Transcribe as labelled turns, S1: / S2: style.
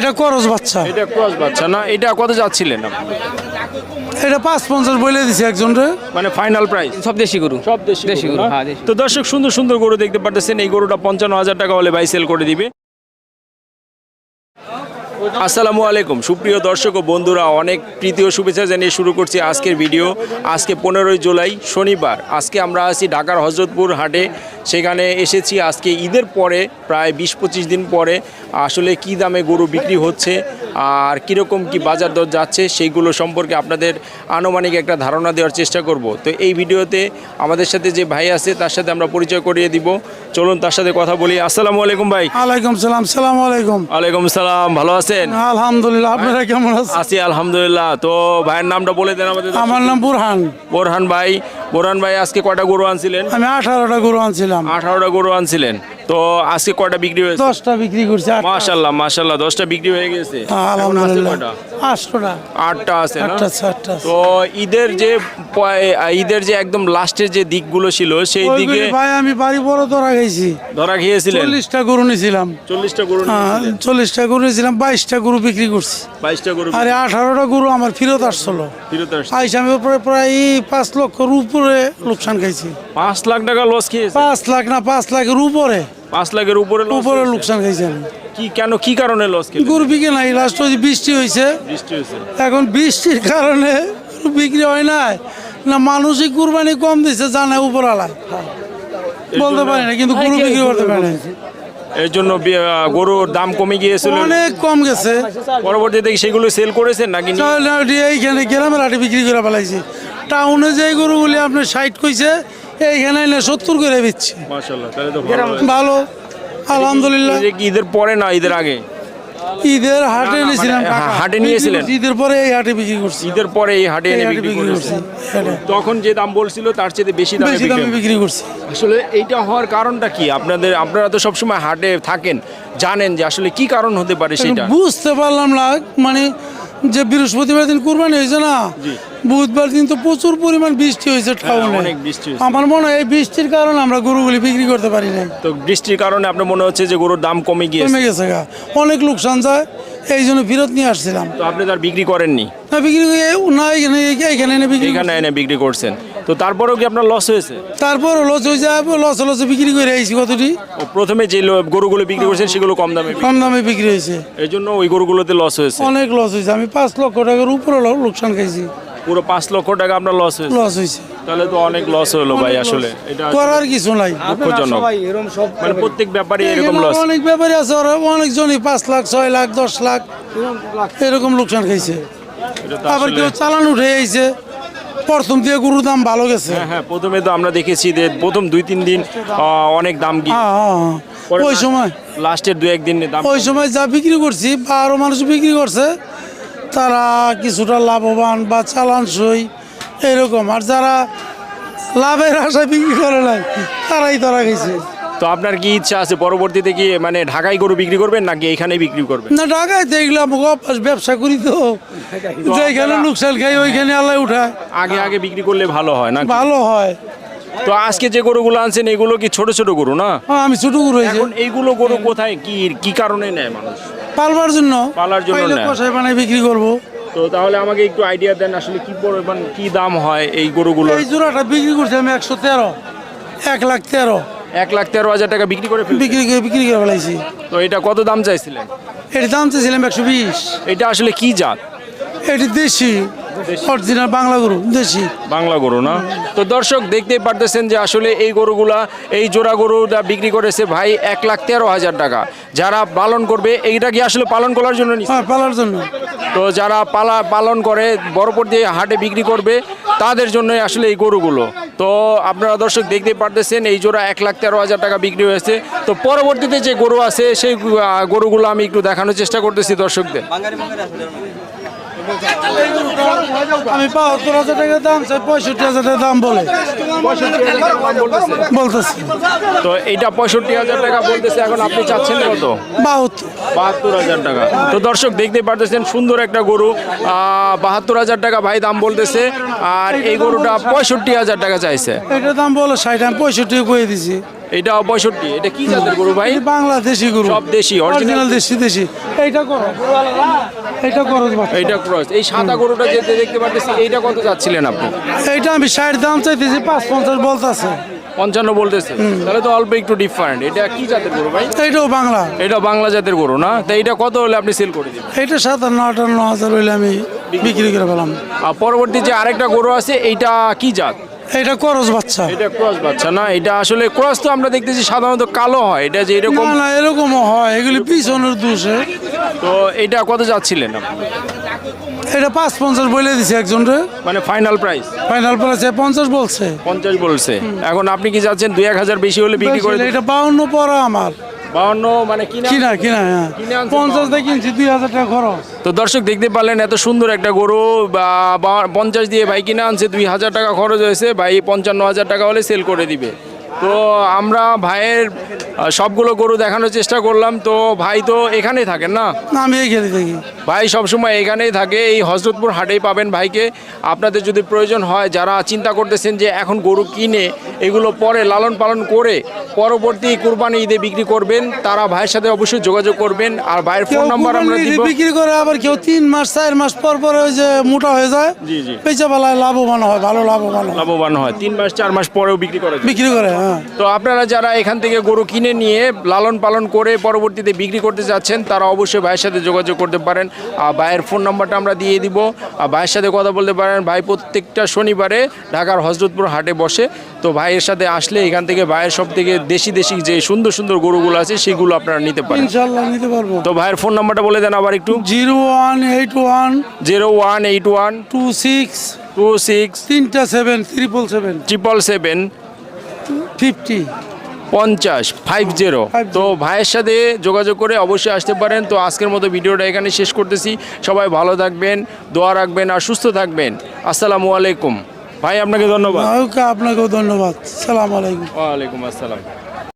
S1: এটা করস বাচ্চা
S2: এটা ক্রস বাচ্চা না এটা কত যাচ্ছিলেন আপনি?
S1: এটা পাঁচ পঞ্চাশ বলে দিছে একজন রে
S2: মানে ফাইনাল প্রাইস
S3: সব দেশি গরু
S2: সব দেশি
S3: দেশি
S2: গরু
S3: গরু,
S2: না?
S3: হ্যাঁ, দেশি।
S2: তো দর্শক সুন্দর সুন্দর গরু দেখতে পারতেছেন এই গরুটা পঞ্চান্ন হাজার টাকা হলে ভাই সেল করে দিবে আসসালামু আলাইকুম। সুপ্রিয় দর্শক ও বন্ধুরা, অনেক প্রীতি ও শুভেচ্ছা জানিয়ে শুরু করছি আজকের ভিডিও। আজকে পনেরোই জুলাই, শনিবার। আজকে আমরা আছি ঢাকার হজরতপুর হাটে। সেখানে এসেছি আজকে ঈদের পরে, প্রায় বিশ পঁচিশ দিন পরে। আসলে কি দামে গরু বিক্রি হচ্ছে? আর কীরকম কি বাজার দর যাচ্ছে সেইগুলো সম্পর্কে আপনাদের আনুমানিক একটা ধারণা দেওয়ার চেষ্টা করব। তো এই ভিডিওতে আমাদের সাথে যে ভাই আছে তার সাথে আমরা পরিচয় করিয়ে দিব। চলুন তার সাথে কথা বলি। আসসালামু আলাইকুম ভাই।
S1: আলাইকুম সালাম সালাম আলাইকুম।
S2: আলাইকুম সালাম ভালো আছেন?
S1: আলহামদুলিল্লাহ আপনারা কেমন আছেন?
S2: আছি আলহামদুলিল্লাহ। তো ভাইয়ের নামটা বলে দেন আমাদের
S1: আমার নাম বুরহান।
S2: বোরহান ভাই। বোরহান ভাই আজকে কয়টা গরু আনছিলেন?
S1: আমি আঠারোটা গরু আনছিলাম।
S2: আঠারোটা গরু আনছিলেন। তো আজকে কয়টা বিক্রি হয়েছে?
S1: দশটা বিক্রি করছে।
S2: মাশাল্লাহ মাশাল্লাহ দশটা বিক্রি হয়ে গেছে।
S1: আলহামদুলিল্লাহ। আটশোটা।
S2: আটটা আছে
S1: আটটা আটটা
S2: তো ঈদের যে ঈদের যে একদম লাস্টের যে দিকগুলো ছিল সেই দিকে
S1: ভাই আমি বাড়ি বড় ধরা গেছি
S2: ধরা খেয়েছিলেন?
S1: চল্লিশটা গরু নিয়েছিলাম।
S2: চল্লিশটা গরু
S1: হ্যাঁ, চল্লিশটা গরু নিয়েছিলাম বাইশটা গরু বিক্রি করছি।
S2: বাইশটা গরু
S1: আরে আঠারোটা গরু আমার ফেরত আসছিল।
S2: ফেরত।
S1: আইসা আমি প্রায় পাঁচ লক্ষর উপরে লোকসান খাইছি।
S2: পাঁচ লাখ টাকা লস খেয়েছে?
S1: পাঁচ লাখ না পাঁচ লাখের উপরে।
S2: পাঁচ লাখের উপরে loss
S1: উপরে
S2: হয়েছে।
S1: লোকসান খাইছি আমি।
S2: কি কেন কি কারণে লস খেয়েছে
S1: গরু বিক্রি নাই লাস্ট ওই যে বৃষ্টি হয়েছে।
S2: বৃষ্টি হয়েছে।
S1: এখন বৃষ্টির কারণে গরু বিক্রি হয় নাই। না মানুষই কুরবানি কম দিছে জানে উপরালায় বলতে পারি না কিন্তু গরু বিক্রি করতে পারি না
S2: এর জন্য বি- আহ, গরুর দাম কমে গিয়েছিল।
S1: অনেক কম গেছে।
S2: পরবর্তীতে কি সেগুলো সেল করেছেন নাকি নি-
S1: চাউল আটি এইখানে গ্রামের আটি বিক্রি করে ফেলাইছি। টাউনে যে গরুগুলি আপনার ষাট কইছে এইখানে এনে সত্তর করে দিচ্ছি।
S2: মাশাআল্লাহ তাহলে তো ভালো
S1: আলহামদুলিল্লাহ।
S2: যে কি ঈদের পরে না ঈদের আগে?
S1: ঈদের হাটে
S2: না,
S1: নিয়েছিলাম
S2: মানে হাটে নিয়েছিলেন?
S1: ঈদের পরে এই হাটে বিক্রি করছি।
S2: ঈদের পরে এই হাটে এনে বিক্রি
S1: বিক্রি করছি
S2: তখন যে দাম বলছিল তার চেয়ে বেশি দামে
S1: বেশি দামে
S2: বিক্রি
S1: বিক্রি করছি।
S2: আসলে এইটা হওয়ার কারণটা কি? আপনাদের আপনারা তো সবসময় হাটে থাকেন জানেন যে আসলে কি কারণ হতে পারে সেটা।
S1: বুঝতে পারলাম না মানে যে বৃহস্পতিবার দিন কুরবানি হয়েছে না বুধবার দিন তো প্রচুর পরিমাণ বৃষ্টি হয়েছে টাউনে
S2: হ্যাঁ।
S1: আমার মনে হয় এই বৃষ্টির কারণে আমরা গরুগুলি বিক্রি করতে পারি না
S2: তো বৃষ্টির কারণে আপনার মনে হচ্ছে যে গরুর দাম কমে গিয়ে
S1: কমে গেছে গা। অনেক লোকসান যায় এই জন্য ফেরত নিয়ে আসছিলাম।
S2: তো আপনি তার বিক্রি করেননি?
S1: না বিক্রি করে না এখানে এখানে এনে বিক্রি
S2: এখানে এনে বিক্রি করছেন। তো তারপরেও কি আপনার লস হয়েছে?
S1: তারপর লস হয়ে যায় লস লসে বিক্রি করে আইছি কতটি?
S2: ও প্রথমে যে লো- গরুগুলো বিক্রি করছেন সেগুলো কম দামে বিক্রি-
S1: কম দামে বিক্রি হয়েছে।
S2: এই জন্য ওই গরুগুলোতে লস হয়েছে।
S1: অনেক লস হয়েছে। আমি পাঁচ লক্ষ টাকার উপরে লো- লোকসান খাইছি।
S2: পুরো পাঁচ লক্ষ টাকা আপনার লস হয়েছে।
S1: লস হয়েছে।
S2: তাহলে তো অনেক লস হলো ভাই আসলে। এটা
S1: করার কিছু নাই।
S2: দুঃখজনক। মানে প্রত্যেক ব্যাপারে এরকম
S1: এখানে
S2: লস
S1: অনেক ব্যাপারী আছে। ওরা অনেকজনই পাঁচ লাখ ছয় লাখ দশ লাখ এরকম লোকসান খাইছে।
S2: এটা তো
S1: আবার
S2: আসলে-
S1: কেউ চালান উঠে আইছে। প্রথম দিয়ে গরুর দাম ভালো গেছে।
S2: হ্যাঁ হ্যাঁ প্রথমে তো আমরা দেখেছি যে প্রথম দুই তিন দিন আহ, অনেক দাম গিয়ে
S1: হ্যাঁ, হ্যাঁ, হ্যাঁ। ওই সময়
S2: লাস্টের দু একদিন দাম
S1: ওই সময় যা বিক্রি করছি বা আরও মানুষ বিক্রি করছে তারা কিছুটা লাভবান বা চালান সই এরকম। আর যারা লাভের আশায় বিক্রি করে নাই তারাই তারা গেছে
S2: তো আপনার কি ইচ্ছা আছে পরবর্তীতে কি মানে ঢাকায় গরু বিক্রি করবেন নাকি এখানে বিক্রি করবেন?
S1: না ঢাকায় দেখলাম ব্যবসা করি তো। যেখানে লোকসান খাই ওইখানে আল্লাহ উঠায়।
S2: আগে আগে বিক্রি করলে ভালো হয় না
S1: ভালো হয়।
S2: তো আজকে যে গরুগুলো আনছেন এগুলো কি ছোট ছোট গরু না?
S1: হ্যাঁ, আমি ছোট গরু
S2: এখন এইগুলো গরু কোথায় কি কি কারণে নেয় মানুষ?
S1: পালবার জন্য।
S2: পালার জন্য নেয়।
S1: কষাই বানাই বিক্রি করব।
S2: তো তাহলে আমাকে একটু আইডিয়া দেন আসলে কি পরিমাণ কি দাম হয় এই গরুগুলো
S1: এই জোড়াটা বিক্রি করছি আমি একশো তেরো এক লাখ তেরো।
S2: এক লাখ তেরো হাজার টাকা বিক্রি করে ফেলছেন।
S1: বিক্রি করে বিক্রি করে ফেলাইছি।
S2: তো এটা কত দাম চাইছিলেন?
S1: এর দাম চেয়েছিলাম একশো বিশ।
S2: এটা আসলে কি জাত?
S1: এটি দেশি। অরিজিনাল বাংলা গরু দেশি।
S2: বাংলা গরু না? তো দর্শক দেখতেই পারতেছেন যে আসলে এই গরুগুলা এই জোড়া গরুটা বিক্রি করেছে ভাই এক লাখ তেরো হাজার টাকা। যারা পালন করবে এইটা কি আসলে পালন করার জন্য নিছে?
S1: হ্যাঁ পালার জন্য।
S2: তো যারা পালা পালন করে বড়পর দিয়ে হাটে বিক্রি করবে তাদের জন্যই আসলে এই গরুগুলো। তো আপনারা দর্শক দেখতে পারতেছেন, এই জোড়া এক লাখ তেরো হাজার টাকা বিক্রি হয়েছে। তো পরবর্তীতে যে গরু আছে, সেই গরুগুলো আমি একটু দেখানোর চেষ্টা করতেছি দর্শকদের।
S1: আমি বাহাত্তর হাজার টাকা দাম চাই পঁয়ষট্টি হাজার টাকা দাম বলে। বলতেছি।
S2: তো এইটা পঁয়ষট্টি হাজার টাকা বলতেছে এখন আপনি চাচ্ছেন কত?
S1: বাহাত্তর।
S2: বাহাত্তর হাজার টাকা। তো দর্শক দেখতে পারতেছেন সুন্দর একটা গরু। বাহাত্তর হাজার টাকা ভাই দাম বলতেছে আর এই গরুটা পঁয়ষট্টি হাজার টাকা চাইছে।
S1: এটা দাম বলে ষাট আমি পঁয়ষট্টি কয়ে দিছি।
S2: এটা পঁয়ষট্টি। এটা কি জাতের গরু ভাই?
S1: বাংলাদেশি গরু।
S2: সব দেশি,
S1: অরিজিনাল দেশি। দেশি এইটা করো। এইটা করো।
S2: এইটা ক্রস এই সাদা গরুটা যেতে দেখতে পাচ্ছি এইটা কত যাচ্ছিলেন আপনি?
S1: এইটা আমি ষাট দাম চাইতেছি পাঁচ পঞ্চাশ বলতেছে।
S2: পঞ্চান্ন বলতেছে। তাহলে তো অল্প একটু ডিফারেন্ট এটা কি জাতের গরু ভাই?
S1: এইটাও বাংলা।
S2: এটা বাংলা জাতের গরু না? তো এইটা কত হলে আপনি সেল করে দিবেন?
S1: এইটা সাতান্ন আটান্ন হাজার হইলে আমি বিক্রি করে পেলাম
S2: আর পরবর্তী যে আরেকটা গরু আছে এইটা কি জাত?
S1: এইটা করস বাচ্চা।
S2: এটা ক্রস বাচ্চা না এটা আসলে ক্রস তো আমরা দেখতেছি সাধারণত কালো হয় এটা যে এরকম
S1: না না এরকমও হয় এগুলি পিছনের দোষে
S2: তো এটা কত যাচ্ছিলেন আপনি?
S1: এটা পাঁচ পঞ্চাশ বলে দিছে একজন রে।
S2: মানে ফাইনাল প্রাইস
S1: ফাইনাল প্রাইসে পঞ্চাশ বলছে।
S2: পঞ্চাশ বলছে। এখন আপনি কি যাচ্ছেন দুই এক হাজার বেশি হলে বিক্রি করে
S1: এটা বাউন্ন পড়া আমার।
S2: বাউন্ন মানে কিনা
S1: কিনা কিনা হ্যাঁ। পঞ্চাশ দিয়ে কিনছি দুই হাজার টাকা খরচ।
S2: তো দর্শক দেখতে পারলেন এত সুন্দর একটা গরু পঞ্চাশ দিয়ে ভাই কিনে আনছে দুই হাজার টাকা খরচ হয়েছে ভাই পঞ্চান্ন হাজার টাকা হলে সেল করে দিবে। তো আমরা ভাইয়ের সবগুলো গরু দেখানোর চেষ্টা করলাম। তো ভাই তো এখানেই থাকেন না?
S1: না আমি এই খেলি থাকি।
S2: ভাই সবসময় এখানেই থাকে। এই হজরতপুর হাটেই পাবেন ভাইকে। আপনাদের যদি প্রয়োজন হয় যারা চিন্তা করতেছেন যে এখন গরু কিনে এগুলো পরে লালন পালন করে পরবর্তী কুরবানি ঈদে বিক্রি করবেন তারা ভাইয়ের সাথে অবশ্যই যোগাযোগ করবেন। আর ভাইয়ের ফোন নাম্বার আমরা দিব।
S1: বিক্রি করে আবার কেউ তিন মাস চার মাস পর পর ওই যে মোটা হয়ে যায়
S2: জি, জি।
S1: পেঁচা বেলায় লাভবান হয় ভালো লাভবান হয়।
S2: লাভবান হয়। তিন মাস চার মাস পরেও বিক্রি করে
S1: বিক্রি করে হ্যাঁ।
S2: তো আপনারা যারা এখান থেকে গরু কিনে নিয়ে লালন পালন করে পরবর্তীতে বিক্রি করতে যাচ্ছেন তারা অবশ্যই ভাইয়ের সাথে যোগাযোগ করতে পারেন। আর ভাইয়ের ফোন নাম্বারটা আমরা দিয়ে দিব। আর ভাইয়ের সাথে কথা বলতে পারেন। ভাই প্রত্যেকটা শনিবারে ঢাকার হজরতপুর হাটে বসে। তো ভাইয়ের সাথে আসলে এখান থেকে ভাইয়ের সব থেকে দেশি দেশি যে সুন্দর সুন্দর গরুগুলো আছে সেগুলো আপনারা নিতে পারেন।
S1: ইনশাল্লাহ নিতে পারব।
S2: তো ভাইয়ের ফোন নাম্বারটা বলে দেন আবার একটু।
S1: Zero one eight one
S2: zero one eight one
S1: two six
S2: two six
S1: তিনটা seven triple seven
S2: triple seven
S1: fifty.
S2: পঞ্চাশ ফাইভ জিরো তো ভাইয়ের সাথে যোগাযোগ করে অবশ্যই আসতে পারেন। তো আজকের মতো ভিডিওটা এখানে শেষ করতেছি। সবাই ভালো থাকবেন দোয়া রাখবেন আর সুস্থ থাকবেন। আসসালামু আলাইকুম। ভাই আপনাকে ধন্যবাদ।
S1: আপনাকেও ধন্যবাদ। সালাম আলাইকুম।
S2: ওয়ালাইকুম আসসালাম।